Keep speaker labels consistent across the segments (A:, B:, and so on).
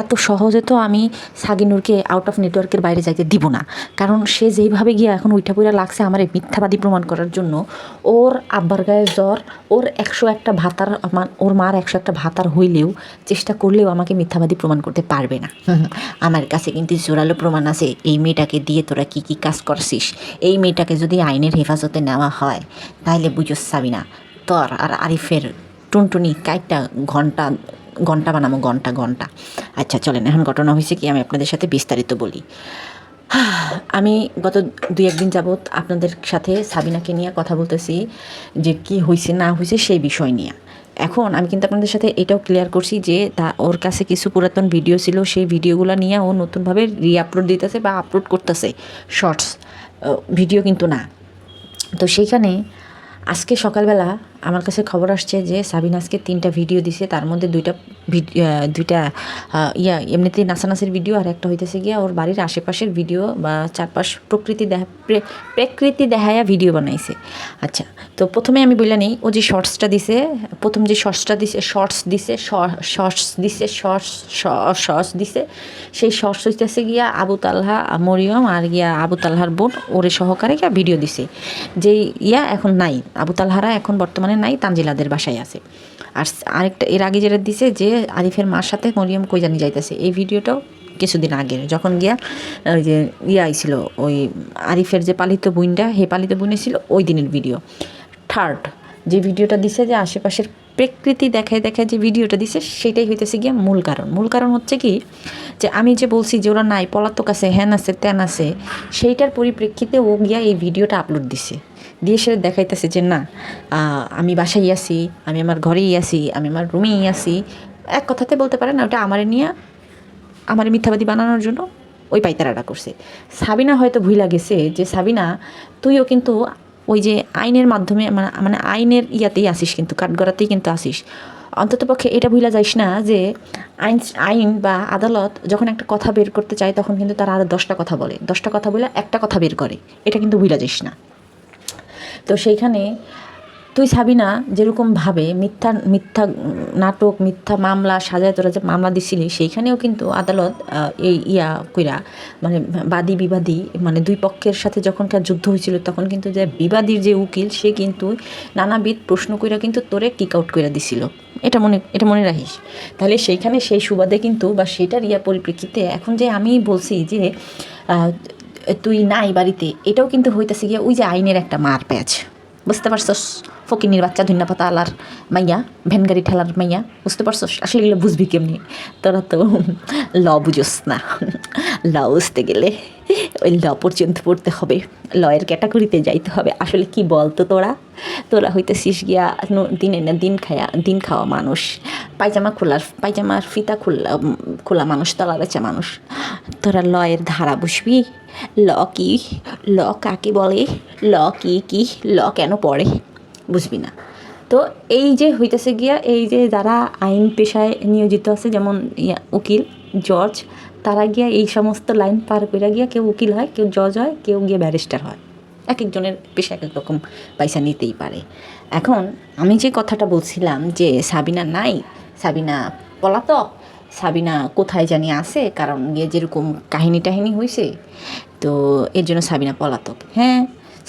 A: এত সহজে তো আমি সাগিনুরকে আউট অফ নেটওয়ার্কের বাইরে যাইতে দিব না। কারণ সে যেইভাবে গিয়ে এখন উইঠা পুইরা লাগছে আমার এই মিথ্যাবাদী প্রমাণ করার জন্য ওর আব্বার গায়ে জ্বর ওর একশো একটা ভাতার ওর মার একশো একটা ভাতার হইলেও চেষ্টা করলেও আমাকে মিথ্যাবাদী প্রমাণ করতে পারবে না। আমার কাছে কিন্তু জোরালো প্রমাণ আছে এই মেয়েটাকে দিয়ে তোরা কি কি কাজ করছিস? এই মেয়েটাকে যদি আইনের হেফাজতে নেওয়া হয় তাহলে বুঝোস চাবি না তোর আর আরিফের টুনটুনি কাইটটা ঘণ্টা ঘণ্টা বানাবো, ঘণ্টা ঘণ্টা। আচ্ছা চলেন, এখন ঘটনা হয়েছে কি আমি আপনাদের সাথে বিস্তারিত বলি। আমি গত দুই, একদিন যাবৎ আপনাদের সাথে সাবিনাকে নিয়ে কথা বলতেছি যে কি হয়েছে না হয়েছে সেই বিষয় নিয়ে। এখন আমি কিন্তু আপনাদের সাথে এটাও ক্লিয়ার করছি যে তা ওর কাছে কিছু পুরাতন ভিডিও ছিল, সেই ভিডিওগুলো নিয়ে ও নতুনভাবে রিআপলোড দিতেছে বা আপলোড করতেছে শর্টস ভিডিও কিন্তু না। তো সেইখানে আজকে সকালবেলা আমার কাছে খবর আসছে যে সাবিনা আজকে তিনটা ভিডিও দিছে। তার মধ্যে দুইটা দুইটা ইয়া, এমনিতেই নাচানাচের ভিডিও আর একটা হইতেছে গিয়া ওর বাড়ির আশেপাশের ভিডিও বা চারপাশ প্রকৃতি দেখা প্রে- প্রকৃতি দেখায়া ভিডিও বানাইছে। আচ্ছা তো প্রথমে আমি বললাম নেই, ও যে শর্টসটা দিছে, প্রথম যে শর্টসটা দিছে শর্টস দিছে শর্টস দিছে শর্টস শর্টস দিছে, সেই শর্টস হইতেছে গিয়া আবু তালহা, মরিয়ম আর গিয়া আবু তালহার বোন, ওরে সহকারে গিয়া ভিডিও দিছে। যেই ইয়া এখন নাই, আবু তালহারা এখন বর্তমানে নাই, তানজিলাদের বাসায় আছে। আর আরেকটা এর আগে যেটা দিছে যে আরিফের মার সাথে মরিয়ম কই জানি যাইতেছে। এই ভিডিওটাও কিছুদিন আগের। যখন গিয়া, ওই যে ইয়ে আইছিল, ওই আরিফের যে পালিত বুইনটা হে পালিত বুইনে ছিল ওই দিনের ভিডিও। থার্ড যে ভিডিওটা দিছে যে আশেপাশের প্রকৃতি দেখায় দেখায় যে ভিডিওটা দিছে, সেটাই হইতেছে গিয়া মূল কারণ। মূল কারণ হচ্ছে কি, যে আমি যে বলছি যে ওরা নাই, পলাতক আছে হ্যান আছে ত্যান আছে, সেইটার পরিপ্রেক্ষিতে ও গিয়া এই ভিডিওটা আপলোড দিছে। দিয়ে সে দেখাইতেছে যে, না আমি বাসায় আছি, আমি আমার ঘরেই আছি, আমি আমার রুমেই আছি। এক কথাতে বলতে পারেন ওটা আমার নিয়ে আমার মিথ্যাবাদী বানানোর জন্য ওই পাইতারাটা করছে। সাবিনা হয়তো ভুইলা গেছে যে, সাবিনা, তুইও কিন্তু ওই যে আইনের মাধ্যমে মানে মানে আইনের ইয়াতেই আসিস কিন্তু, কাঠগড়াতেই কিন্তু আসিস অন্ততপক্ষে এটা ভুলা যাইস না যে, আইন আইন বা আদালত যখন একটা কথা বের করতে চায়, তখন কিন্তু তারা আরও দশটা কথা বলে। দশটা কথা বলে একটা কথা বের করে। এটা কিন্তু ভুলা যাইস না। তো সেইখানে তুই ছাবি না যেরকমভাবে মিথ্যা মিথ্যা নাটক, মিথ্যা মামলা সাজায় তোরা যে মামলা দিছিলি, সেইখানেও কিন্তু আদালত এই ইয়া কইরা মানে বাদী বিবাদী মানে দুই পক্ষের সাথে যখন যখনকার যুদ্ধ হয়েছিল তখন কিন্তু যে বিবাদীর যে উকিল, সে কিন্তু নানাবিধ প্রশ্ন কইরা কিন্তু তোরে কিক আউট কইরা দিছিল। এটা মনে এটা মনে রাখিস। তাহলে সেইখানে সেই সুবাদে কিন্তু বা সেটার ইয়া পরিপ্রেক্ষিতে এখন যে আমি বলছি যে তুই নাই বাড়িতে, এটাও কিন্তু হইতেছে গিয়ে ওই যে আইনের একটা মার প্যাচ। বুঝতে পারছস? ফকিনির বাচ্চা ধন্য পাতা আলার মাইয়া, ভ্যানগাড়ি ঠেলার মাইয়া, বুঝতে পারছস? আসলে এগুলো বুঝবি কেমনি? তোরা তো ল বুঝোস না। ল বুঝতে গেলে। ল পর্যন্ত পড়তে হবে। লয়ের ক্যাটাগরিতে যাইতে হবে। আসলে কি বলতো তোরা? তোরা হইতেছিস গিয়া দিনে না দিন খায়া, দিন খাওয়া মানুষ। পায়জামা খোলার, পায়জামার ফিতা খোলা খোলা মানুষ, তলা বেচা মানুষ। তোরা লয়ের ধারা বুঝবি? ল কি? ল কাকে বলে? ল কি কি? ল কেন পড়ে? বুঝবি না। তো এই যে হইতেছে গিয়া, এই যে যারা আইন পেশায় নিয়োজিত আছে, যেমন উকিল, জজ তারা গিয়া এই সমস্ত লাইন পার করে গিয়া কেউ উকিল হয়, কেউ জজ হয়, কেউ গিয়ে ব্যারিস্টার হয়। এক একজনের পেশা এক এক রকম পয়সা নিতেই পারে। এখন আমি যে কথাটা বলছিলাম যে সাবিনা নাই, সাবিনা পলাতক, সাবিনা কোথায় জানি আছে, কারণ গিয়ে যেরকম কাহিনী টাহিনী হয়েছে তো এর জন্য সাবিনা পলাতক। হ্যাঁ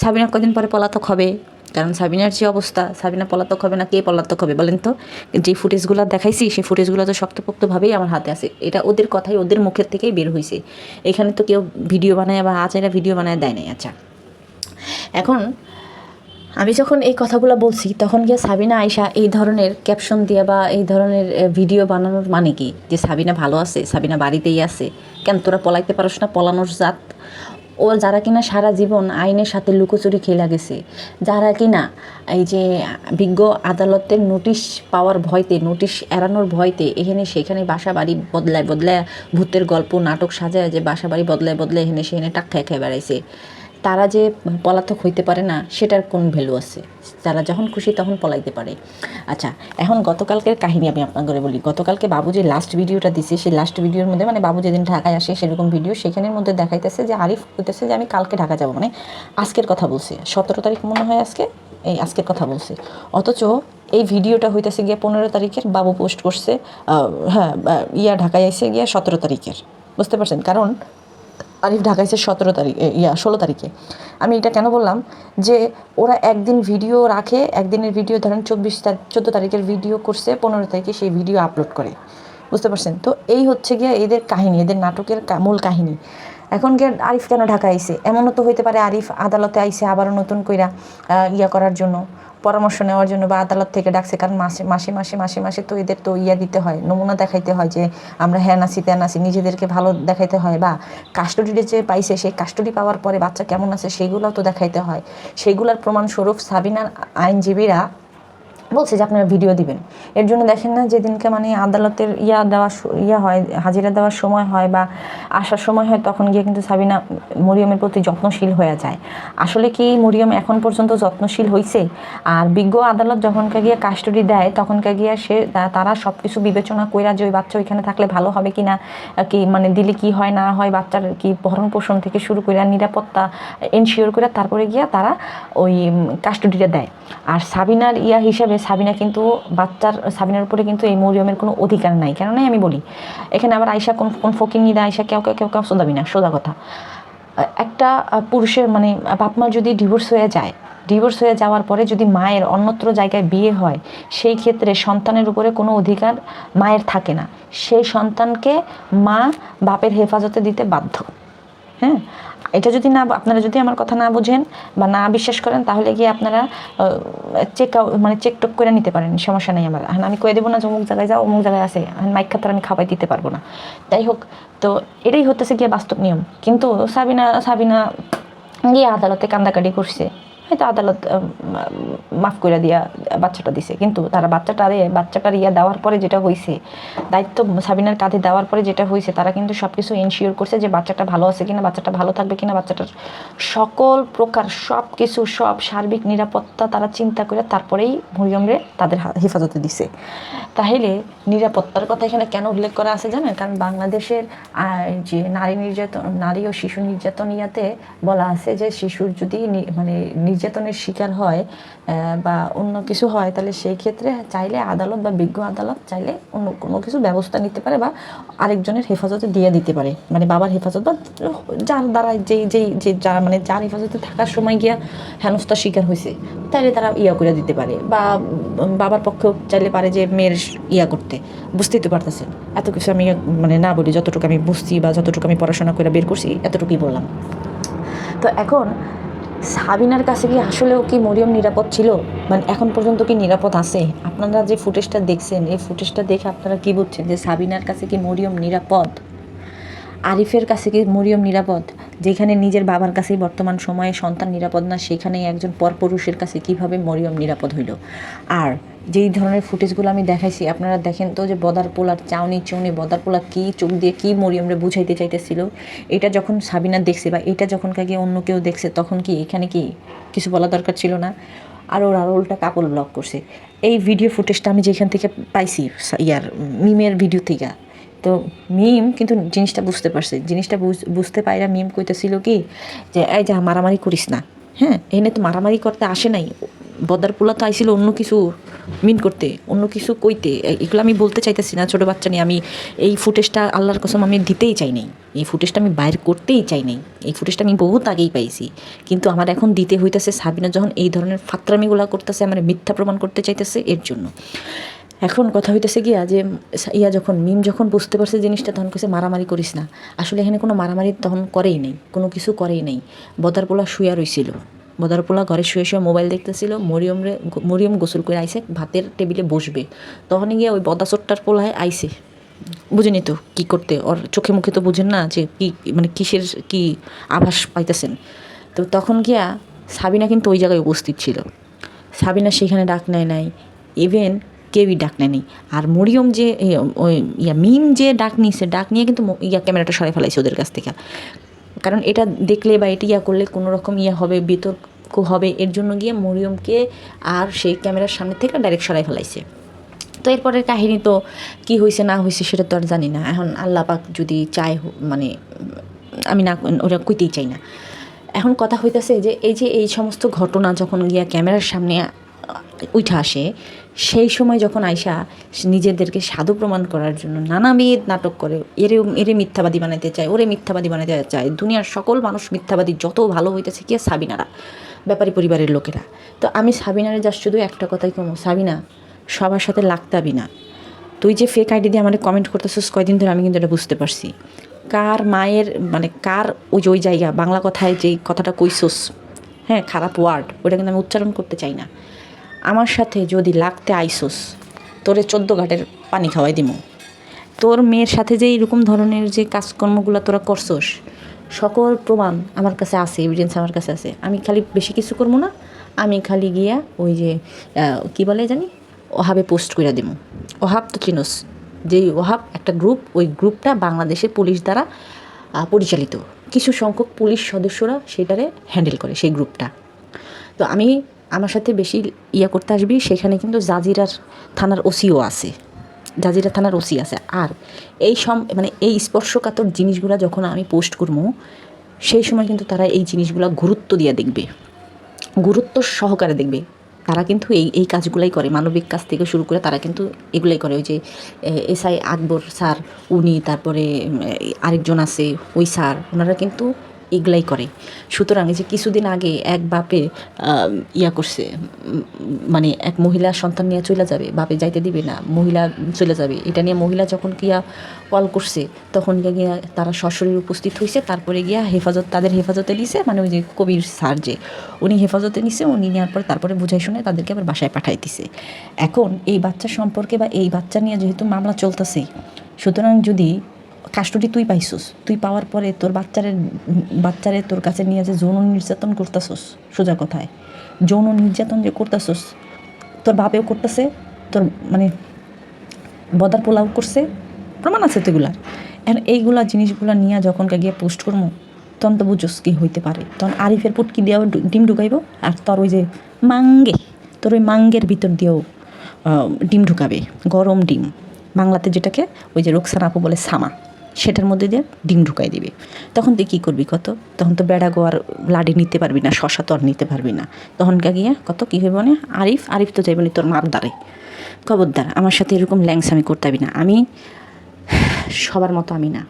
A: সাবিনা কদিন পরে পলাতক হবে? কারণ সাবিনার যে অবস্থা, সাবিনা পলাতক হবে না, কে পলাতক হবে বলেন তো? যে ফুটেজগুলো দেখাইছি, সেই ফুটেজগুলো তো শক্তপোক্তভাবেই আমার হাতে আছে। এটা ওদের কথাই, ওদের মুখের থেকেই বের হয়েছে এখানে তো কেউ ভিডিও বানায় বা আচারা ভিডিও বানায়, দেয় নাই আচ্ছা। এখন আমি যখন এই কথাগুলো বলছি, তখন গিয়ে সাবিনা আয়সা এই ধরনের ক্যাপশন দিয়ে বা এই ধরনের ভিডিও বানানোর মানে কি? যে সাবিনা ভালো আছে, সাবিনা বাড়িতেই আছে। কেন তোরা পলাইতে পারস না? পলানোর জাত ও যারা কিনা সারা জীবন আইনের সাথে লুকোচুরি খেলা গেছে, যারা কিনা এই যে বিজ্ঞ আদালতের নোটিশ পাওয়ার ভয়তে, নোটিশ এড়ানোর ভয়তে এখানে সেখানে বাসা বাড়ি বদলায় বদলায় ভূতের গল্প, নাটক সাজায় যে বাসা বাড়ি বদলায় বদলায় এখানে সেখানে টাক খেয়ে খেয়ে বেড়াইছে। তারা যে পলাতক হইতে পারে না, সেটার কোন ভ্যালু আছে? তারা যখন খুশি তখন পলাইতে পারে। আচ্ছা এখন গতকালকের কাহিনী আমি আপনাদের বলি। গতকালকে বাবু যে লাস্ট ভিডিওটা দিছে, সেই লাস্ট ভিডিওর মধ্যে মানে বাবু যেদিন ঢাকায় আসে সেরকম ভিডিও সেখানের মধ্যে দেখাইতেছে যে আরিফ হইতেছে যে, আমি কালকে ঢাকা যাব। মানে আজকের কথা বলছে। সতেরো তারিখ মনে হয় আজকে? এই আজকের কথা বলছে। অথচ এই ভিডিওটা হইতেছে গিয়া পনেরো তারিখের, বাবু পোস্ট করছে হ্যাঁ ইয়া ঢাকায় আইসে গিয়া সতেরো তারিখের। বুঝতে পারছেন? কারণ আরিফ ঢাকাইছে সতেরো তারিখ ইয়া, ষোলো তারিখে। আমি এটা কেন বললাম? যে ওরা একদিন ভিডিও রাখে, একদিনের ভিডিও, ধরেন চব্বিশ তারিখ চোদ্দ তারিখের ভিডিও করছে, পনেরো তারিখে সেই ভিডিও আপলোড করে। বুঝতে পারছেন? তো এই হচ্ছে গিয়ে এদের কাহিনী, এদের নাটকের মূল কাহিনী। এখন গিয়ে আরিফ কেন ঢাকা আইছে? এমনও তো হইতে পারে আরিফ আদালতে আইসে আবারও নতুন কইরা ইয়া করার জন্য। পরামর্শ নেওয়ার জন্য বা আদালত থেকে ডাকছে, কারণ মাসে মাসে মাসে মাসে মাসে তো এদের তো ইয়া দিতে হয়, নমুনা দেখাইতে হয় যে আমরা হ্যান আছি ত্যান আছি নিজেদেরকে ভালো দেখাইতে হয় বা কাস্টডিতে যে পাইছে সেই কাস্টডি পাওয়ার পরে বাচ্চা কেমন আছে সেগুলোও তো দেখাইতে হয়। সেগুলোর প্রমাণস্বরূপ সাবিনার আইনজীবীরা বলছে যে আপনারা ভিডিও দিবেন। এর জন্য দেখেন না যেদিনকে মানে আদালতের ইয়া দেওয়ার স- ইয়া হয়, হাজিরা দেওয়ার সময় হয় বা আসার সময় হয়, তখন গিয়ে কিন্তু সাবিনা মরিয়মের প্রতি যত্নশীল হয়ে যায়। আসলে কি মরিয়ম এখন পর্যন্ত যত্নশীল হয়েছে আর বিজ্ঞ আদালত যখনকে গিয়ে কাস্টডি দেয়, তখনকে গিয়ে সে তারা সব কিছু বিবেচনা কইরা যে ওই বাচ্চা ওইখানে থাকলে ভালো হবে কি না কি মানে দিলে কি হয়, না হয়, বাচ্চার কি ভরণ পোষণ থেকে শুরু করে নিরাপত্তা এনশিওর করে তারপরে গিয়া তারা ওই কাস্টডিটা দেয়। আর সাবিনার ইয়া হিসাবে সাবিনা কিন্তু বাচ্চার সাবিনার উপরে কিন্তু এই মরিয়মের কোনো অধিকার নাই। কেননা আমি বলি, এখানে আবার আয়সা কোন কোন ফকির নিদা আয়সা কেউ কেউ কেউ কেউ না সোজা কথা। একটা পুরুষের মানে বাপ মা যদি ডিভোর্স হয়ে যায় ডিভোর্স হয়ে যাওয়ার পরে যদি মায়ের অন্যত্র জায়গায় বিয়ে হয়, সেই ক্ষেত্রে সন্তানের উপরে কোনো অধিকার মায়ের থাকে না। সেই সন্তানকে মা বাপের হেফাজতে দিতে বাধ্য। হ্যাঁ? এটা যদি না আপনারা যদি আমার কথা না বুঝেন বা না বিশ্বাস করেন, তাহলে গিয়ে আপনারা চেক মানে চেক টক করে নিতে পারেন, সমস্যা নেই আমার। এখন আমি কয়ে দেবো না যে অমুক জায়গায় যাও, অমুক জায়গায় আছে। মাইক খাতার আমি খাওয়াই দিতে পারব না। তাই হোক, তো এটাই হতেছে গিয়ে বাস্তব নিয়ম। কিন্তু সাবিনা সাবিনা গিয়ে আদালতে কান্দাকাটি করছে। হয়তো আদালত মাফ করে দিয়া বাচ্চাটা দিছে। কিন্তু তারা বাচ্চাটারে, বাচ্চাটার ইয়া দেওয়ার পরে যেটা হয়েছে দায়িত্ব সাবিনার কাঁধে দেওয়ার পরে যেটা হয়েছে তারা কিন্তু সব কিছু এনশিওর করছে যে বাচ্চাটা ভালো আছে কিনা, বাচ্চাটা ভালো থাকবে কিনা, বাচ্চাটার সকল প্রকার সব কিছু সব সার্বিক নিরাপত্তা তারা চিন্তা করে তারপরেই মরিয়মরে তাদের হেফাজতে দিছে। তাহলে নিরাপত্তার কথা এখানে কেন উল্লেখ করা আছে জানেন? কারণ বাংলাদেশের যে নারী নির্যাতন, নারী ও শিশু নির্যাতন ইয়াতে বলা আছে যে শিশুর যদি মানে নির্যাতনের শিকার হয় বা অন্য কিছু হয়, তাহলে সেই ক্ষেত্রে চাইলে আদালত বা বিজ্ঞ আদালত চাইলে অন্য কোনো কিছু ব্যবস্থা নিতে পারে বা আরেকজনের হেফাজতে দিয়ে দিতে পারে। মানে বাবার হেফাজত বা যার দ্বারা যেই যেই, যে যার মানে যার হেফাজতে থাকার সময় গিয়া হেনস্থার শিকার হয়েছে তাইলে তারা ইয়া করে দিতে পারে বা বাবার পক্ষেও চাইলে পারে যে মেয়ের ইয়া করতে। বুঝতেই তো পারতেছেন। এত কিছু আমি মানে না বলি, যতটুকু আমি বুঝছি বা যতটুকু আমি পড়াশোনা করে বের করছি, এতটুকুই বললাম। তো এখন সাবিনার কাছে কি আসলেও কি মরিয়ম নিরাপদ ছিল? মানে এখন পর্যন্ত কি নিরাপদ আছে? আপনারা যে ফুটেজটা দেখছেন, এই ফুটেজটা দেখে আপনারা কি বুঝছেন যে সাবিনার কাছে কি মরিয়ম নিরাপদ? আরিফের কাছে কি মরিয়ম নিরাপদ? যেখানে নিজের বাবার কাছেই বর্তমান সময়ে সন্তান নিরাপদ না, সেখানেই একজন পরপুরুষের কাছে কীভাবে মরিয়ম নিরাপদ হইল? আর যেই ধরনের ফুটেজগুলো আমি দেখাইছি, আপনারা দেখেন তো যে বদার পোলার চাউনি চৌনি বদার পোলা কী চোখ দিয়ে কী মরিয়মরে বুঝাইতে চাইতেছিল? এটা যখন সাবিনা দেখছে বা এটা যখন কাকে অন্য কেউ দেখছে, তখন কি এখানে কি কিছু বলা দরকার ছিল না? আর ওর ওরা উল্টা কাপড় ব্লক করছে। এই ভিডিও ফুটেজটা আমি যেখান থেকে পাইছি ইয়ার, মিমের ভিডিও থেকে। তো মিম কিন্তু জিনিসটা বুঝতে পারছে। জিনিসটা বুঝ- বুঝতে পাইরা মিম কইতেছিল কি যে, এই যা, মারামারি করিস না। হ্যাঁ এনে তো মারামারি করতে আসে নাই। বদার পোলা তো আইছিল অন্য কিছু মিন করতে, অন্য কিছু কইতে। এগুলো আমি বলতে চাইতেছি না, ছোটো বাচ্চা নিয়ে। আমি এই ফুটেজটা আল্লাহর কসম আমি দিতেই চাই নাই। এই ফুটেজটা আমি বাইর করতেই চাই নাই। এই ফুটেজটা আমি বহুত আগেই পাইছি। কিন্তু আমার এখন দিতে হইতেছে সাবিনা যখন এই ধরনের ফাত্রামিগুলা করতেছে, আমার মিথ্যা প্রমাণ করতে চাইতেছে এর জন্য। এখন কথা হইতেছে গিয়া যে, ইয়া যখন, মিম যখন বুঝতে পারছে জিনিসটা, তখন কেছে মারামারি করিস না। আসলে এখানে কোনো মারামারি তখন করেই নেই, কোনো কিছু করেই নেই। বদারপোলা শুয়া রইছিল। বদারপোলা ঘরে শুয়ে শুয়ে মোবাইল দেখতেছিল, মরিয়ম রে, মরিয়ম গোসল করে আইসে ভাতের টেবিলে বসবে। তখনই গিয়ে ওই বদাচট্টার পোলায় আইসে বুঝেনি তো কী করতে, ওর চোখে মুখে তো বুঝেন না যে কি মানে কিসের কি আভাস পাইতেছেন। তো তখন গিয়া সাবিনা কিন্তু ওই জায়গায় উপস্থিত ছিল। সাবিনা সেখানে ডাক নেয় নাই। ইভেন কেউই ডাক নেয়নি আর মরিয়ম যে ওই, ইয়া, মিম যে ডাক নিয়েছে ডাক নিয়ে কিন্তু ইয়া, ক্যামেরাটা সরাই ফেলাইছে ওদের কাছ থেকে। কারণ এটা দেখলে বা এটা ইয়া করলে কোনো রকম ইয়া হবে, বিতর্ক হবে, এর জন্য গিয়ে মরিয়মকে আর সেই ক্যামেরার সামনে থেকে ডাইরেক্ট সরাই ফেলাইছে। তো এরপরের কাহিনী তো কি হয়েছে না হয়েছে সেটা তো আর জানি না। এখন আল্লাহ পাক যদি চায় মানে আমি না ওটা কইতেই চাই না। এখন কথা হইতেছে যে, এই যে এই সমস্ত ঘটনা যখন গিয়া ক্যামেরার সামনে উঠে আসে সেই সময় যখন আয়সা নিজেদেরকে সাধু প্রমাণ করার জন্য নানাবিধ নাটক করে, এরে এরে মিথ্যাবাদী বানাতে চায়, ওরে মিথ্যাবাদী বানাতে চায়, দুনিয়ার সকল মানুষ মিথ্যাবাদী, যত ভালো হইতেছে কি সাবিনারা, ব্যাপারী পরিবারের লোকেরা। তো আমি সাবিনারে জাস্ট শুধু একটা কথাই কমো, সাবিনা, সবার সাথে লাগতাবি না। তুই যে ফেক আইডি দিয়ে আমাদের কমেন্ট করতেছিস কয়দিন ধরে আমি কিন্তু এটা বুঝতে পারছি। কার মায়ের মানে কার ওই যে, ওই জায়গা, বাংলা কথায় যে কথাটা কইসোস হ্যাঁ খারাপ ওয়ার্ড ওটা কিন্তু আমি উচ্চারণ করতে চাই না। আমার সাথে যদি লাগতে আইসোস, তোরে চোদ্দ ঘাটের পানি খাওয়াই দিমু। তোর মেয়ের সাথে যে এরকম ধরনের যে কাজকর্মগুলো তোরা করছোস, সকল প্রমাণ আমার কাছে আছে এভিডেন্স আমার কাছে আছে। আমি খালি বেশি কিছু করব না, আমি খালি গিয়া ওই যে কি বলে জানি, ওহাবে পোস্ট করে দিব ওহাব তো চিনোস যেই ওহাব একটা গ্রুপ ওই গ্রুপটা বাংলাদেশের পুলিশ দ্বারা পরিচালিত। কিছু সংখ্যক পুলিশ সদস্যরা সেটারে হ্যান্ডেল করে, সেই গ্রুপটা তো আমি আমার সাথে বেশি ইয়া করতে আসবি, সেখানে কিন্তু জাজিরার থানার ওসিও আছে। জাজিরা থানার ওসি আছে। আর এই সম মানে এই স্পর্শকাতর জিনিসগুলো যখন আমি পোস্ট করব, সেই সময় কিন্তু তারা এই জিনিসগুলো গুরুত্ব দিয়ে দেখবে। গুরুত্ব সহকারে দেখবে। তারা কিন্তু এই এই কাজগুলাই করে। মানবিক কাজ থেকে শুরু করে তারা কিন্তু এগুলাই করে। ওই যে এস আই আকবর স্যার, উনি, তারপরে আরেকজন আছে, ওই স্যার, ওনারা কিন্তু এগুলাই করে। সুতরাং যে কিছুদিন আগে এক বাপে ইয়া করছে মানে এক মহিলা সন্তান নিয়ে চলে যাবে, বাপে যাইতে দিবে না, মহিলা চলে যাবে। এটা নিয়ে মহিলা যখন গিয়া কল করছে, তখন গিয়া তারা সশরীর উপস্থিত হয়েছে তারপরে গিয়া হেফাজত, তাদের হেফাজতে নিছে মানে ওই যে কবির স্যার যে, উনি হেফাজতে নিছে, উনি নেওয়ার পর তারপরে বুঝাই শুনে তাদেরকে আবার বাসায় পাঠাই দিছে। এখন এই বাচ্চা সম্পর্কে বা এই বাচ্চা নিয়ে যেহেতু মামলা চলতেছে, সুতরাং যদি কাস্টডি তুই পাইছস। তুই পাওয়ার পরে তোর বাচ্চারে বাচ্চারে তোর কাছে নিয়ে যে যৌন নির্যাতন করতেছস, সোজা কথায়। যৌন নির্যাতন যে করতেছস, তোর বাপেও করতেছে, তোর মানে বদার পোলাও করছে, প্রমাণ আছে তো এগুলার। এখন এইগুলা জিনিসগুলা নিয়ে যখন গিয়ে পোস্ট করব তখন তো বুঝোস কি হইতে পারে। তখন আরিফের পুটকি দিয়েও ডিম ঢুকাইব, আর তোর ওই যে মাঙ্গে, তোর ওই মাঙ্গের ভিতর দিয়েও ডিম ঢুকাবে, গরম ডিম। বাংলাতে যেটাকে ওই যে রোকসান আপু বলে সামা। সেটার মধ্যে দিয়ে ডিম ঢুকাই দিবে। তখন তুই কী করবি কত? তখন তো বেড়া আর লাডি নিতে পারবি না, শশা তো আর নিতে পারবি না। তখন গিয়ে কত কী হইব মানে আরিফ আরিফ তো যাইবনি তোর মার দ্বারে। খবরদার, আমার সাথে এরকম ল্যাংস আমি করতে পারি না। আমি সবার মতো আমি না।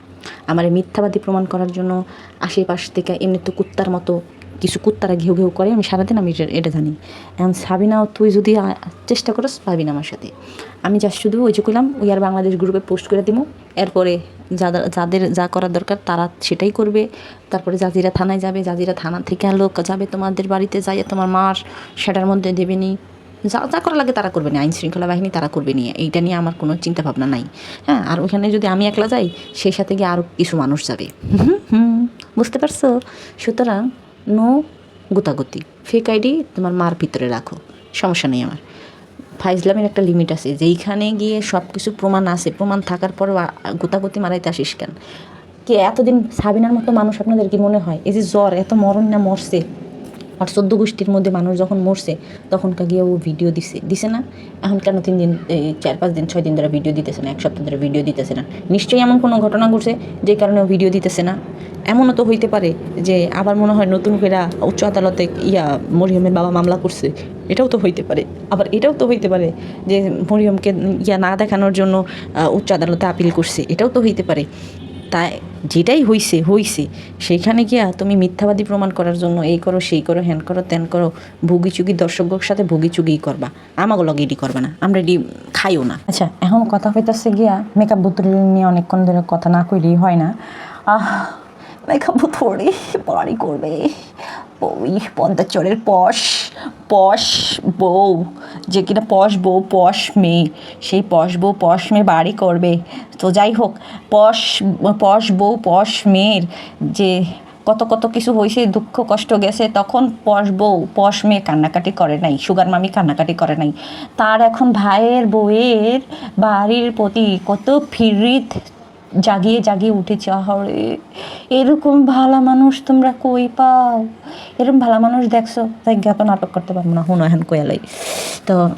A: আমার মিথ্যাবাদী প্রমাণ করার জন্য আশেপাশ থেকে এমনি তো কুত্তার মতো কিছু কুত্তারা ঘেউ ঘেউ করে, আমি সারাদিন আমি এটা- জানি। এখন সাবিনাও তুই যদি চেষ্টা করস পাবি না আমার সাথে। আমি জাস্ট শুধু ওই যে করলাম ওই আর বাংলাদেশ গ্রুপে পোস্ট করে দিব এরপরে যাদের যাদের যা করার দরকার, তারা সেটাই করবে। তারপরে জাজিরা থানায় যাবে, জাজিরা থানা থেকে লোক যাবে তোমাদের বাড়িতে, যাইয়ে তোমার মার সেটার মধ্যে দেবেনি যা যা করা লাগে তারা করবে না, আইন শৃঙ্খলা বাহিনী তারা করবে নিয়ে এইটা নিয়ে আমার কোনো চিন্তা ভাবনা নাই। হ্যাঁ আর ওখানে যদি আমি একলা যাই, সেই সাথে গিয়ে আরও কিছু মানুষ যাবে। হুম, বুঝতে পারছ? সুতরাং নো গুতাগুতি। ফেক আইডি তোমার মার ভিতরে রাখো। সমস্যা নেই আমার। ফাইজলামের একটা লিমিট আছে, যেইখানে গিয়ে সব কিছু প্রমাণ আছে, প্রমাণ থাকার পরেও আ- গুতাগুতি মারাইতে আসিস কেন? কে এতদিন সাবিনার মতো মানুষ আপনাদের কি মনে হয়? এই যে জ্বর, এত মরণ না মরছে। আর চোদ্দ গোষ্ঠীর মধ্যে মানুষ যখন মরছে তখন গিয়ে ও ভিডিও দিছে দিছে না। এখন কেন তিন দিন চার, পাঁচ দিন, ছয় দিন ধরে ভিডিও দিতেছে না, এক সপ্তাহ ধরে ভিডিও দিতেছে না? নিশ্চয়ই এমন কোনো ঘটনা ঘটছে যে কারণে ও ভিডিও দিতেছে না? এমনও তো হইতে পারে যে আবার মনে হয় নতুন করে উচ্চ আদালতে ইয়া মরিয়মের বাবা মামলা করছে। এটাও তো হইতে পারে। আবার এটাও তো হইতে পারে যে মরিয়মকে ইয়া না দেখানোর জন্য উচ্চ আদালতে আপিল করছে। এটাও তো হইতে পারে। তাই যেটাই হইছে হইছে। সেইখানে গিয়া তুমি মিথ্যাবাদী প্রমাণ করার জন্য এই করো, সেই করো হ্যান করো ত্যান করো ভুগি চুগি দর্শকের সাথে ভুগি চুগি করবা। আমাকে লগে এডি করবা না, আমরা এডি খাইও না। আচ্ছা এখন কথা হইতেছে গিয়া মেকআপ বোতল নিয়ে অনেকক্ষণ ধরে কথা না কইলেই হয় না। আহ মেকআপ বোতলি পড়ারই করবে। ওই পদ্মাচরের পশ পশ বউ, যে কিনা পশ বউ, পশ মেয়ে, সেই পশ বউ, পশ মেয়ে বাড়ি করবে। তো যাই হোক, পশ পশ বউ, পশ মেয়ের যে কত কত কিছু হয়েছে দুঃখ, কষ্ট গেছে, তখন পশ বউ, পশ মেয়ে কান্নাকাটি করে নাই, সুগার মামি কান্নাকাটি করে নাই। তার এখন ভাইয়ের বউয়ের বাড়ির প্রতি কত ফিরিত জাগিয়ে জাগিয়ে উঠেছি আহরে এরকম ভালো মানুষ তোমরা কই পাও? এরকম ভালো মানুষ দেখছ? তাই জ্ঞাত নাটক করতে পারব না, হুন, এখন কোয়ালাই তো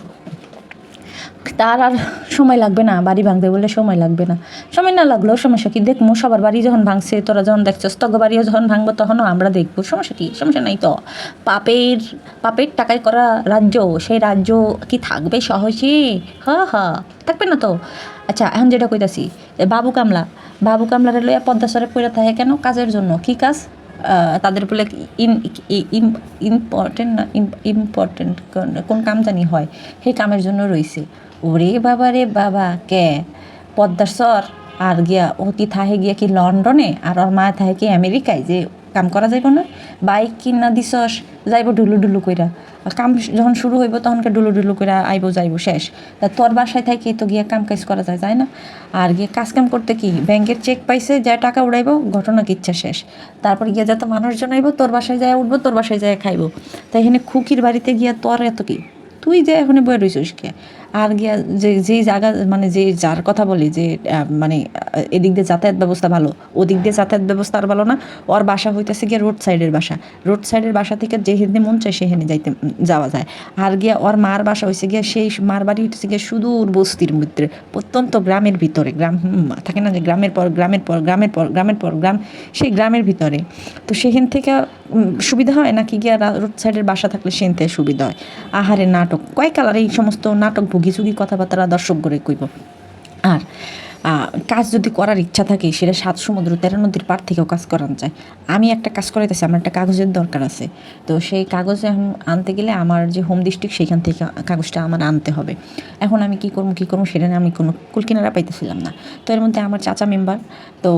A: তার আর সময় লাগবে না, বাড়ি ভাঙতে বলে সময় লাগবে না। সময় না লাগলেও সমস্যা কি? দেখব সবার বাড়ি যখন ভাঙছে, তোরা যখন দেখছস তগ বাড়িও যখন ভাঙবো, তখনও আমরা দেখব। সমস্যা কি? সমস্যা নাই তো। পাপের পাপের টাকায় করা রাজ্য, সেই রাজ্য কি থাকবে সহজে? হ, হা, থাকবে না তো। আচ্ছা এখন যেটা কইতাছি বাবু কামলা, বাবু কামলারে লইয়া পদ্মাসরে পড়ে থাকে কেন? কাজের জন্য। কি কাজ? তাদের বলে ইন ইম্পর্টেন্ট না ইম্পর্টেন্ট কোন কাম জানি হয়, সেই কামের জন্য রইছে। ওরে বাবা রে বাবা, কে? পদ্মার সর আর গিয়া অতি থাহে গিয়া কি লন্ডনে? আর ওর মা থাহে কি আমেরিকায়? যে কাম করা যাইব না? বাইক কিনা দিছস? যাইব ডুলু ডুলু কইরা। কাম যখন শুরু হইব তখনকে ডুলু ডুলু কইরা আইব, যাইব, শেষ। তা তোর বাসায় থাকি তো গিয়া কাম কাজ করা যায় যায় না? আর গিয়ে কাজ কাম করতে কি ব্যাংকের চেক পাইছে, যা টাকা উড়াইব, ঘটনা কিচ্ছা শেষ। তারপর গিয়া যত মানুষজন আইব, তোর বাসায় যায় উঠবো, তোর বাসায় যায় খাইব। তাই এখানে খুকির বাড়িতে গিয়া তোর এত কি? তুই যে এখানে বয়ে রইছিস কে? আর গিয়া যে যেই জায়গা মানে যে যার কথা বলি, যে মানে এদিক দিয়ে যাতায়াত ব্যবস্থা ভালো, ওদিক দিয়ে যাতায়াত ব্যবস্থা আর ভালো না। ওর বাসা হইতেছে গিয়া রোড সাইডের বাসা। রোড সাইডের বাসা থেকে যে হেনে মন চায় সেখানে যাইতে যাওয়া যায়। আর গিয়া ওর মার বাসা হয়েছে গিয়া সেই মার বাড়ি হইতেছে গিয়া সুদূর বস্তির ভিতরে প্রত্যন্ত গ্রামের ভিতরে, গ্রাম থাকে না যে গ্রামের পর গ্রামের পর গ্রামের পর গ্রামের পর, গ্রাম, সেই গ্রামের ভিতরে। তো সেখান থেকে সুবিধা হয় নাকি গিয়া রোড সাইডের বাসা থাকলে সেখান থেকে সুবিধা হয়? আহারে নাটক, কয় কালার এই সমস্ত নাটক ভুগি চুগি কথাবার্তা দর্শক করে কইব। আর কাজ যদি করার ইচ্ছা থাকে, সেটা সাত সমুদ্র তেরো নদীর পার থেকেও কাজ করানো যায়। আমি একটা কাজ করাইতেছি, আমার একটা কাগজের দরকার আছে। তো সেই কাগজ আনতে গেলে আমার যে হোম ডিস্ট্রিক্ট সেইখান থেকে কাগজটা আমার আনতে হবে। এখন আমি কী করব কী করব সেটা নিয়ে আমি কোনো কুলকিনারা পাইতেছিলাম না। তো এর মধ্যে আমার চাচা মেম্বার তো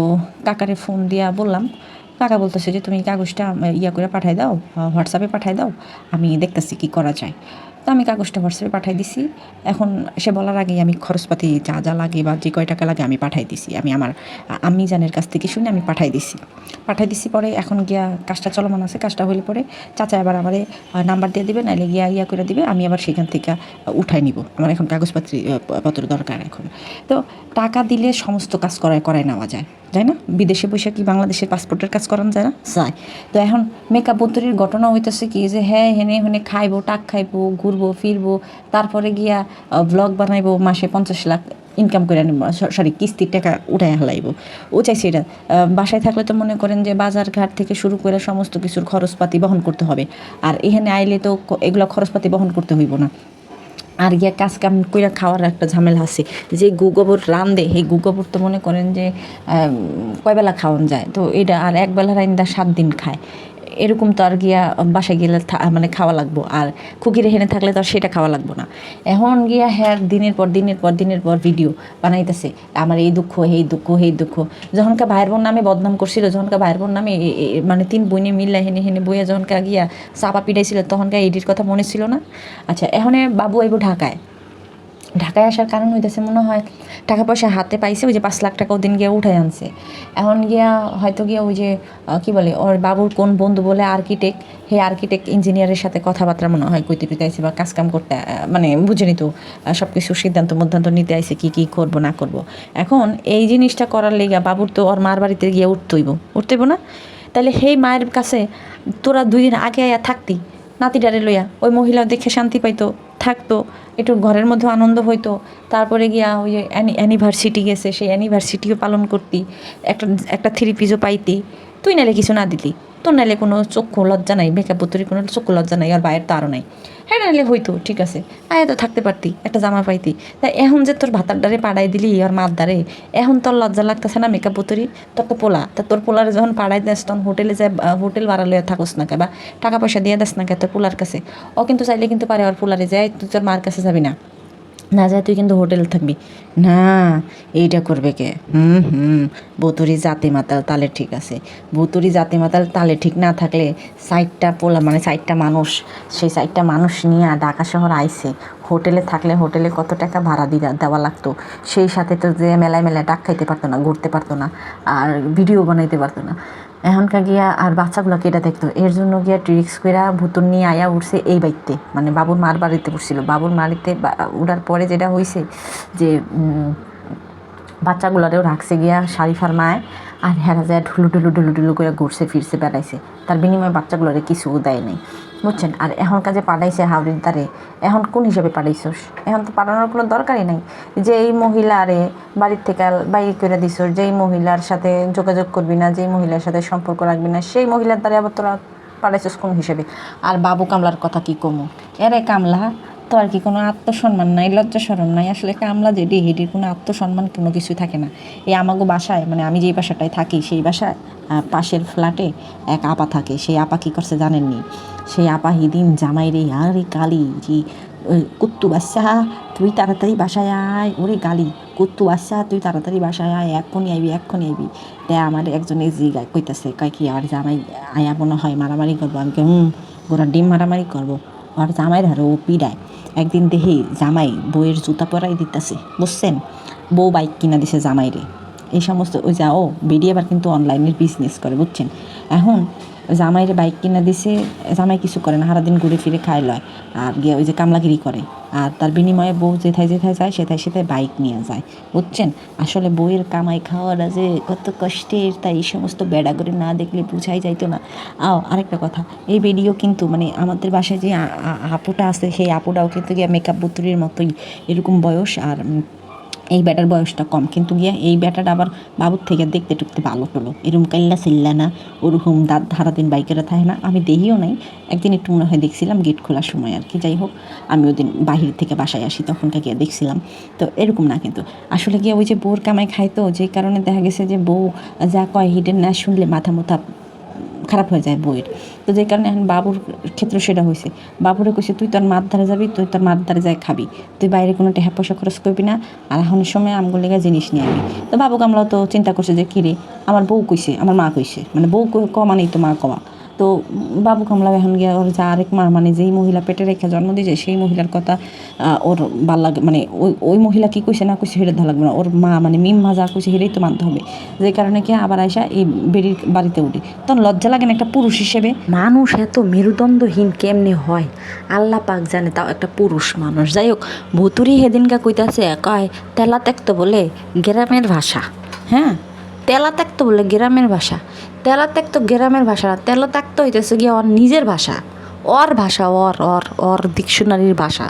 A: কাকারে ফোন দিয়া বললাম, কাকা বলতেছে যে, তুমি কাগজটা ইয়া করে পাঠাই দাও হোয়াটসঅ্যাপে পাঠাই দাও, আমি দেখতেছি কি করা যায়। তো আমি কাগজটা হোয়াটসঅ্যাপে পাঠাই দিছি। এখন সে বলার আগেই আমি খরচপাতি যা যা লাগে বা যে কয় টাকা লাগে আমি পাঠাই দিছি। আমি আমার আমি জানের কাছ থেকে শুনে আমি পাঠাই দিছি। পাঠাই দিছি পরে এখন গিয়া কাজটা চলমান আছে, কাজটা হলে পরে চাচা আবার আমারে নাম্বার দিয়ে দেবে, নাইলে গিয়া ইয়া করে দিবে, আমি আবার সেখান থেকে উঠাই নিব। আমার এখন কাগজপত্র পত্র দরকার এখন। তো টাকা দিলে সমস্ত কাজ করায় করায় নেওয়া যায়। যায় না? বিদেশে বসে কি বাংলাদেশের পাসপোর্টের কাজ করান যায় না? যায়। তো এখন মেকআপ বত্তরির ঘটনা হইতেছে কি যে হ্যাঁ হেনে হেনে খাইবো, টাক খাইবো, ঘুরবো, ফিরবো, তারপরে গিয়া ব্লগ বানাইবো, মাসে পঞ্চাশ লাখ ইনকাম করে আনব সরি কিস্তির টাকা উঠাই হালাইব ও চাইছে এটা। বাসায় থাকলে তো মনে করেন যে বাজার ঘাট থেকে শুরু করে সমস্ত কিছুর খরচপাতি বহন করতে হবে। আর এখানে আইলে তো এগুলো খরচপাতি বহন করতে হইব না। আর গিয়া কাজ কাম কইরা খাওয়ার একটা ঝামেলা আছে। যে গু গোবর রান্ধে সেই গু গোবর তো মনে করেন যে কয়বেলা খাওয়ান যায়? তো এটা আর একবেলা রাইন্দা সাত দিন খায়। এরকম তো আর গিয়া বাসায় গেলে মানে খাওয়া লাগবো। আর খুকির হেনে থাকলে তো আর সেটা খাওয়া লাগবো না। এখন গিয়া হ্যাঁ দিনের পর দিনের পর দিনের পর ভিডিও বানাইতেছে। আমার এই দুঃখ এই দুঃখ এই দুঃখ। যখনকার ভাইয়ের বোন নামে বদনাম করছিল যখনকার ভাইয়ের বোন নামে মানে তিন বইনে মিল্লা হেনে হেনে বইয়া যখনকার গিয়া চাপা পিটাইছিল তখনকার এডির কথা মনে ছিল না? আচ্ছা এখন বাবু আইব ঢাকায়। ঢাকায় আসার কারণ হইতেছে মনে হয় টাকা পয়সা হাতে পাইছে, ওই যে পাঁচ লাখ টাকা ওদিন গিয়ে উঠাই আনছে। এখন গিয়া হয়তো গিয়া ওই যে কি বলে, ওর বাবুর কোন বন্ধু বলে আর্কিটেক্ট হে আর্কিটেক্ট ইঞ্জিনিয়ারের সাথে কথাবার্তা মনে হয় কইতে টইতে আইছে বা কাজকাম করতে মানে বুঝেনি তো সব কিছু সিদ্ধান্ত মধ্যান্ত নিতে আইছে কি কি করব না করব। এখন এই জিনিসটা করার লেগা বাবুর তো ওর মার বাড়িতে গিয়ে উঠতইব, উঠতেইব না? তাহলে সেই মায়ের কাছে তোরা দুই দিন আগে আয়া থাকতি, নাতিটারে লইয়া, ওই মহিলা দেখে শান্তি পাইতো। থাকতো, একটু ঘরের মধ্যে আনন্দ হইতো। তারপরে গিয়া ওই যে অ্যানিভার্সিটি গেছে, সেই অ্যানিভার্সিটিও পালন করতি। একটা একটা থ্রি পিসও পাইতি। তুই নালে কিছু না দিতি। তোর নালে কোনো চক্ষু লজ্জা নাই পুতুরি কোনো চক্ষু লজ্জা নাই, আর বাইরের তো আরও নাই। হ্যাঁ নিলে হইতো, ঠিক আছে। আয় তো থাকতে পারতি, একটা জামা পাইতি। তা এখন যে তোর ভাতার দারে পাড়াই দিলি, আর মার দ্বারে, এখন তোর লজ্জা লাগতেছে না মেকআপ পুতুরি তোর তো পোলা, তা তোর পোলারে যখন পাড়াই দেস, তখন হোটেলে যায় হোটেল ভাড়া লইয়া থাকোস না কে, বা টাকা পয়সা দিয়ে দেস না কে তোর পোলার কাছে? ও কিন্তু চাইলে কিন্তু পারে আর পোলারে যায় তুই তোর মার কাছে যাবি না। না যায় তুই কিন্তু হোটেল থাকবি। না, এইটা করবে কে? হুম হুম বতুরি জাতি মাতাল তালে ঠিক আছে। বতুরি জাতি মাতাল তালে ঠিক না থাকলে সাইডটা পোলা মানে সাইডটা মানুষ, সেই সাইডটা মানুষ নিয়ে ঢাকা শহর আইসে। হোটেলে থাকলে হোটেলে কত টাকা ভাড়া দিয়ে দেওয়া লাগতো। সেই সাথে তো যে মেলায় মেলায় ডাক খাইতে পারতো না, ঘুরতে পারতো না, আর ভিডিও বানাইতে পারতো না। এখনকার গিয়া আর বাচ্চাগুলো কেটা দেখতো? এর জন্য গিয়া ট্রিক্স কইরা ভুতুর নিয়ে আয়া উঠছে এই বাড়িতে মানে বাবুর মার বাড়িতে পড়ছিল। বাবুর মারিতে উঠার পরে যেটা হয়েছে যে বাচ্চাগুলোরেও রাখছে গিয়া শারিফার মায় আর হেরা যায় ঢুলু ঢুলু ঢুলু ঢুলু করে ঘুরছে, ফিরছে, বেড়াইছে। তার বিনিময়ে বাচ্চাগুলোরে কিছু দেয় নাই। বুঝছেন? আর এখন কাজে পাঠাইছে হাওড়ির দ্বারে। এখন কোন হিসাবে পাঠাইছোস এখন তো পাঠানোর কোনো দরকারই নাই। যে এই মহিলারে বাড়ির থেকে বাইরে করে দিছোস, যেই মহিলার সাথে যোগাযোগ করবি না, যেই মহিলার সাথে সম্পর্ক রাখবি না, সেই মহিলার দ্বারে আবার তোরা পাঠাইছোস কোন হিসেবে? আর বাবু কামলার কথা কি কমু? এরে কামলা তো আর কি কোনো আত্মসম্মান নাই লজ্জা সরম নাই? আসলে কামলা যেটি হেডির কোনো আত্মসম্মান কোনো কিছুই থাকে না। এই আমাগো বাসায় মানে আমি যেই বাসাটায় থাকি, সেই বাসায় পাশের ফ্ল্যাটে এক আপা থাকে। সেই আপা কী করছে জানেননি? সেই আপা হিদিন জামাই রে আরে কালি জি ওই কুত্তু বাচ্চা তুই তাড়াতাড়ি বাসায় আয় ওরে গালি কুত্তু বাচ্চা তুই তাড়াতাড়ি বাসায় আয় এক্ষুনি আইবি এক্ষুনি আইবি তে আমার একজন গায় কইতাছে কয় কি আর জামাই আয়া মনে হয় মারামারি করব আমি হুম ওরা ডিম মারামারি করব আর জামাই ধরো ও পিড়ায় একদিন দেখি জামাই বইয়ের জুতা পরাই দিতেছে বুঝছেন বউ বাইক কিনা দিছে জামাইরে এই সমস্ত ওই যা ও বেরিয়ে আবার কিন্তু অনলাইনের বিজনেস করে বুঝছেন এখন জামাইরে বাইক কিনা দিছে, জামাই কিছু করে না, সারাদিন ঘুরে ফিরে খাই লয়। আর গিয়ে ওই যে কামলাগিরি করে। আর তার বিনিময়ে বউ যেথায় যেথায় যায়, সেথায় সেথায় বাইক নিয়ে যায়। বুঝছেন? আসলে বউয়ের কামাই খাওয়াটা যে কত কষ্টের, তাই এই সমস্ত বেড়া করে না দেখলে বুঝাই যাইতো না। আও, আরেকটা কথা, এই ভিডিও কিন্তু মানে আমাদের বাসায় যে আপুটা আছে, সেই আপুটাও কিন্তু গিয়ে মেকআপ বুতুরির মতোই এরকম বয়স। আর এই ব্যাটার বয়সটা কম। কিন্তু গিয়া এই ব্যাটাটা আবার বাবুর থেকে দেখতে টুকতে ভালো টলো এরকম কাল্লা সিল্লা না, ওরকম দাঁত ধারা দিন বাইকেরা থাকে না। আমি দেখিও নাই। একদিন একটু মনে হয় দেখছিলাম গেট খোলার সময় আর কি। যাই হোক, আমি ওদিন বাহির থেকে বাসায় আসি তখনটা গিয়ে দেখছিলাম। তো এরকম না কিন্তু। আসলে গিয়ে ওই যে বউর কামাই খাইতো, যে কারণে দেখা গেছে যে বউ যা কয় হিডেন না শুনলে মাথা মুথা খারাপ হয়ে যায় বইয়ের। তো যে কারণে এখন বাবুর ক্ষেত্রে সেটা হয়েছে বাবুরে কইছে, তুই তোর মার ধারে যাবি, তুই তোর মার ধারে যাই খাবি। তুই বাইরে কোনো টেহা পয়সা খরচ করবি না আর এখন সময় আমগুলো লেগে জিনিস নিয়ে আবি তো বাবু কামলাও তো চিন্তা করছে যে কিরে আমার বউ কইছে, আমার মা কইছে। মানে বউ কমা নেই তো মা কমা তো বাবু কামলা এখন গিয়ে ওর যা আরেক মা মানে যেই মহিলা পেটে রেখে জন্ম দিয়েছে সেই মহিলার কথা ওর ভালো লাগে মানে ওই ওই মহিলা কি কইছে না কইছে হেরে ভালো লাগবে না। ওর মা মানে মিম মা যা কইছে সেটাই তো মানতে হবে। যে কারণে কি আবার আইসা এই বেড়ির বাড়িতে উঠে। তখন লজ্জা লাগে না একটা পুরুষ হিসেবে? মানুষ এত মেরুদণ্ডহীন কেমনে হয়? আল্লাহ পাক জানে তাও একটা পুরুষ মানুষ। যাই হোক ভুতুরি হেদিনকা কইতাছে কয় তেলা ত্যাক্ত বলে গ্রামের ভাষা। হ্যাঁ? তেলা ত্যাক্ত বলে গ্রামের ভাষা। তেলা ত্যাক্ত গ্রামের ভাষা না তেলা ত্যাক্ত হইতেছে গিয়ে ওর নিজের ভাষা। অর ভাষা অর অর অর ডিকশনারির ভাষা।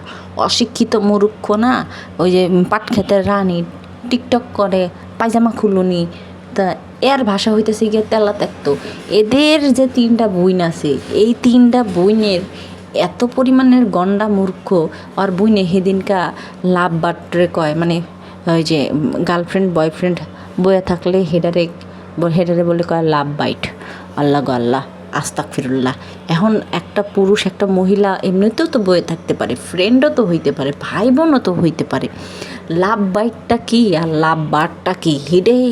A: অশিক্ষিত মুরুক্ষ না, ওই যে পাট খেতের রানী, টিকটক করে, পায়জামা খুলুনি। তা এর ভাষা হইতেছে গিয়ে তেলা ত্যাক্ত এদের যে তিনটা বইন আছে, এই তিনটা বইনের এত পরিমাণের গন্ডা মূর্খ, আর বইনে হেদিনকা লাভ বাটরে কয় মানে ওই যে গার্লফ্রেন্ড বয়ফ্রেন্ড বয়ে থাকলে হেডারে হেডারে বলে কয়, লাভ বাইট। আল্লাহ গো আল্লাহ আস্তাক ফিরুল্লাহ এখন একটা পুরুষ, একটা মহিলা এমনিতেও তো বয়ে থাকতে পারে ফ্রেন্ডও তো হইতে পারে ভাই বোনও তো হইতে পারে। লাভ বাইটটা কি আর লাভ বারটা কি? হেডেই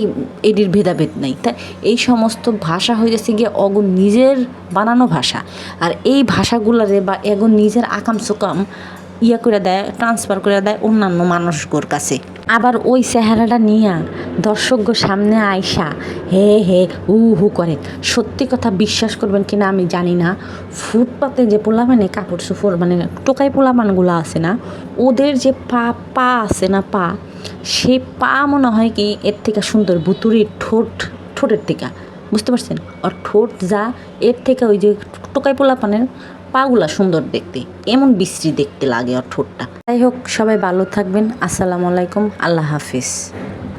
A: এটির ভেদাভেদ নাই। তাই এই সমস্ত ভাষা হইতেছে গিয়ে অগুন নিজের বানানো ভাষা। আর এই ভাষাগুলারে বা এগুন নিজের আকাম সুকাম ইয়া করে দেয় ট্রান্সফার করে দেয় অন্যান্য মানুষগুলোর কাছে। আবার ওই চেহারাটা নিয়া দর্শকগো সামনে আইসা হে হে হু হু করে। সত্যি কথা বিশ্বাস করবেন কিনা আমি জানি না। ফুটপাতে যে পোলাপানে কাপড় চোপড় মানে টোকাই পোলাপানগুলো আছে না, ওদের যে পা পা আছে না পা সেই পা মনে হয় কি এর থেকে সুন্দর বুতুরির ঠোঁট, ঠোঁটের থেকে। বুঝতে পারছেন? আর ঠোঁট যা, এর থেকে ওই যে টোকাই পোলাপানের পাগুলা সুন্দর দেখতে, এমন বিশ্রী দেখতে লাগে ওর ঠোঁটটা। যাই হোক, সবাই ভালো থাকবেন। আসসালামু আলাইকুম। আল্লাহ হাফিজ।